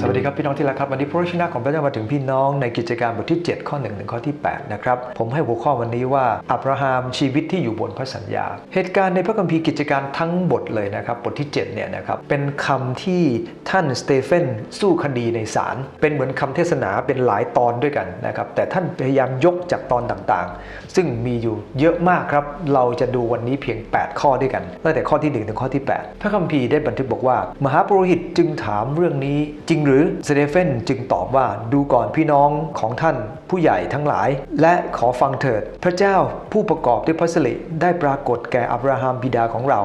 สวัสดีครับพี่น้องที่รักครับวันนี้พระวจนะของพระเจ้ามาถึงพี่น้องในกิจการบทที่ 7 ข้อ1ถึงข้อที่8นะครับผมให้หัวข้อวันนี้ว่าอับราฮัมชีวิตที่อยู่บนพระสัญญา เหตุการณ์ในพระคัมภีร์กิจการทั้งบทเลยนะครับบทที่7เนี่ยนะครับเป็นคำที่ท่านสเตเฟนสู้คดีในศาลเป็นเหมือนคำเทศนาเป็นหลายตอนด้วยกันนะครับแต่ท่านพยายามยกจากตอนต่างๆ ซึ่งมีอยู่เยอะมากครับเราจะดูวันนี้เพียง 8 ข้อด้วยกันตั้งแต่ข้อที่1ถึงข้อที่ 8 พระคัมภีร์ได้บันทึกบอกว่า มหาปุโรหิตจึงถามเรื่องนี้จริงหรือสเตเฟนจึงตอบว่าดูก่อนพี่น้องของท่านผู้ใหญ่ทั้งหลาย และขอฟังเถิด พระเจ้าผู้ประกอบด้วยพระสิริได้ปรากฏแก่อับราฮัมบิดาของเรา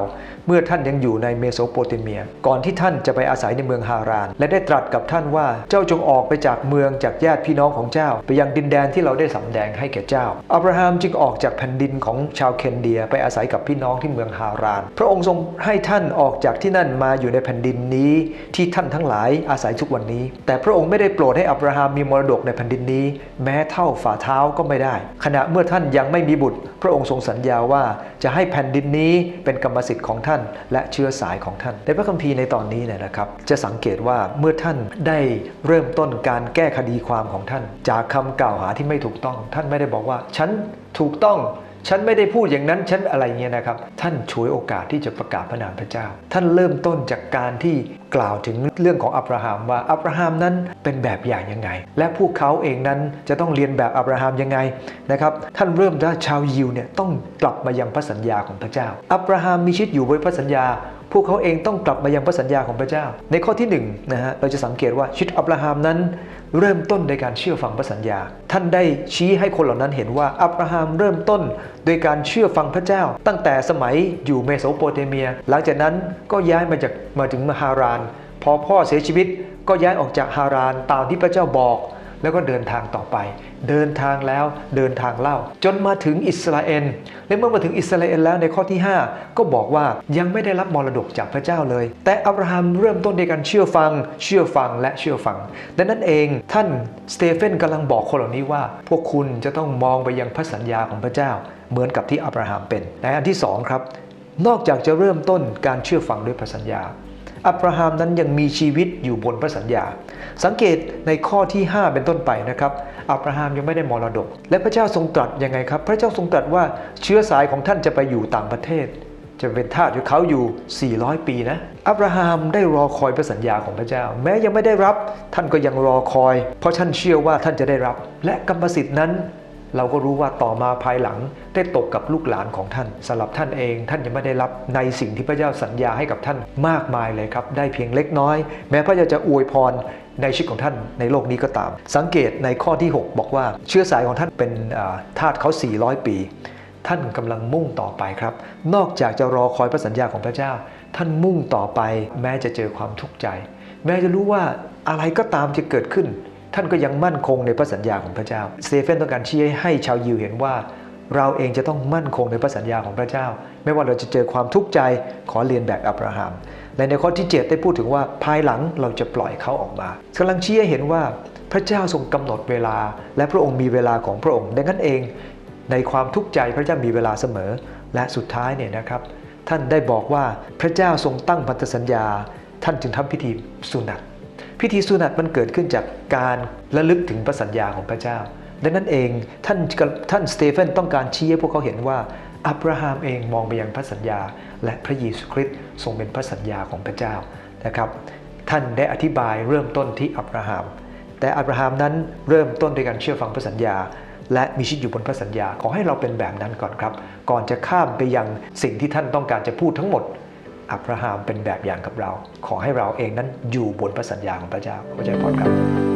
เมื่อท่านยังอยู่ในเมโสโปเตเมีย ก่อนที่ท่านจะไปอาศัยในเมืองฮาราน และได้ตรัสกับท่านว่าเจ้าจงออกไปจากเมืองจากญาติพี่น้องของเจ้า ไปยังดินแดนที่เราได้สำแดงให้แก่เจ้า อับราฮัมจึงออกจากแผ่นดินของชาวเคนเดียไปอาศัยกับพี่น้องที่เมืองฮาราน พระองค์ทรงให้ท่านออกจากที่นั่นมาอยู่ในแผ่นดินนี้ที่ท่านทั้งหลายอาศัยทุกวันนี้ แต่พระองค์ไม่ได้โปรดให้อับราฮัมมีมรดกในแผ่นดินนี้ แม้เท่าฝ่าเท้าก็ไม่ได้ ขณะเมื่อท่านยังไม่มีบุตร พระองค์ทรงสัญญาว่าจะให้แผ่นดินนี้เป็นกรรมสิทธิ์ของท่าน และเชื้อสายของท่าน ในพระคัมภีร์ในตอนนี้เนี่ยนะครับ จะสังเกตว่าเมื่อท่านได้เริ่มต้นการแก้คดีความของท่าน จากคำกล่าวหาที่ไม่ถูกต้อง ท่านไม่ได้บอกว่าฉันถูกต้อง ฉันไม่ได้พูดอย่างนั้นฉันอะไรเงี้ยนะครับ ท่านช่วยโอกาสที่จะประกาศพระนามพระเจ้า ท่านเริ่มต้นจากการที่กล่าวถึงเรื่องของอับราฮัมว่าอับราฮัมนั้นเป็นแบบอย่างยังไง และพวกเขาเองนั้นจะต้องเรียนแบบอับราฮัมยังไงนะครับท่านเริ่มจากชาวยิวเนี่ยต้องกลับมายังพระสัญญาของพระเจ้า อับราฮัมมีชีวิตอยู่บนพระสัญญา พวกเขาเองต้องกลับมายังพระสัญญาของพระเจ้า ในข้อที่1นงนะฮะเราจะสังเกตว่าชีวิตอับราฮัมนั้น เริ่มต้นในการเชื่อฟังพระสัญญา ท่านได้ชี้ให้คนเหล่านั้นเห็นว่าอับราฮัมเริ่มต้นโดยการเชื่อฟังพระเจ้า ตั้งแต่สมัยอยู่เมโสโปเตเมีย หลังจากนั้นก็ย้ายมาจากมาถึงมหาราน พอพ่อเสียชีวิตก็ย้ายออกจากฮารานตามที่พระเจ้าบอก แล้วก็เดินทางต่อไป เดินทางแล้วเดินทางเล่า จนมาถึงอิสราเอลและเมื่อมาถึงอิสราเอลแล้วในข้อที่ 5 ก็บอกว่ายังไม่ได้รับมรดกจากพระเจ้าเลย แต่อับราฮัมเริ่มต้นในการเชื่อฟัง เชื่อฟังและเชื่อฟัง ดังนั้นเองท่านสเตเฟนกำลังบอกคนเหล่านี้ว่า พวกคุณจะต้องมองไปยังพระสัญญาของพระเจ้า เหมือนกับที่อับราฮัมเป็นในอันที่สองครับนอกจากจะเริ่มต้นการเชื่อฟังด้วยพระสัญญา อับราฮัมนั้นยังมีชีวิตอยู่บนพระสัญญา สังเกตในข้อที่ 5 เป็นต้นไปนะครับ อับราฮัมยังไม่ได้มรดก และพระเจ้าทรงตรัสยังไงครับ พระเจ้าทรงตรัสว่าเชื้อสายของท่านจะไปอยู่ต่างประเทศ จะเป็นทาสอยู่เขาอยู่ 400 ปีนะ อับราฮัมได้รอคอยพระสัญญาของพระเจ้า แม้ยังไม่ได้รับ ท่านก็ยังรอคอย เพราะท่านเชื่อว่าท่านจะได้รับ และกรรมสิทธิ์นั้น เราก็รู้ว่าต่อมาภายหลังได้ตกกับลูกหลานของท่านสำหรับท่านเองท่านยังไม่ได้รับในสิ่งที่พระเจ้าสัญญาให้กับท่านมากมายเลยครับ ได้เพียงเล็กน้อย แม้พระเจ้าจะอวยพรในชีวิตของท่านในโลกนี้ก็ตาม สังเกตในข้อที่ 6 บอกว่าเชื้อสายของท่านเป็นอ่าทาสเขา 400 ปี ท่านกำลังมุ่งต่อไปครับ นอกจากจะรอคอยพระสัญญาของพระเจ้า ท่านมุ่งต่อไป แม้จะเจอความทุกข์ใจ แม้จะรู้ว่าอะไรก็ตามจะเกิดขึ้น ท่านก็ยังมั่นคงในพระสัญญาของพระเจ้าสเตเฟนต้องการชี้ให้ชาวยิวเห็นว่า เราเองจะต้องมั่นคงในพระสัญญาของพระเจ้า ไม่ว่าเราจะเจอความทุกข์ใจขอเรียนแบบอับราฮัมและในข้อที่ 7 ได้พูดถึงว่าภายหลังเราจะปล่อยเขาออกมากำลังชี้ให้เห็นว่าพระเจ้าทรงกำหนดเวลา และพระองค์มีเวลาของพระองค์ ดังนั้นเองในความทุกข์ใจพระเจ้ามีเวลาเสมอ และสุดท้ายเนี่ยนะครับ ท่านได้บอกว่าพระเจ้าทรงตั้งพันธสัญญา ท่านจึงทำพิธีสุนัต พิธีสุนัตมันเกิดขึ้นจากการระลึกถึงพระสัญญาของพระเจ้า ดังนั้นเองท่านท่านสเตเฟนต้องการชี้ให้พวกเขาเห็นว่าอับราฮัมเองมองไปยังพระสัญญา และพระเยซูคริสต์ทรงเป็นพระสัญญาของพระเจ้านะครับ ท่านได้อธิบายเริ่มต้นที่อับราฮัมแต่อับราฮัมนั้นเริ่มต้นด้วยการเชื่อฟังพระสัญญา และมีชีวิตอยู่บนพระสัญญาขอให้เราเป็นแบบนั้นก่อนครับ ก่อนจะข้ามไปยังสิ่งที่ท่านต้องการจะพูดทั้งหมด อับราฮัมเป็นแบบอย่างกับเรา ขอให้เราเองนั้นอยู่บนพระสัญญาของพระเจ้าพระเจ้าพรครับ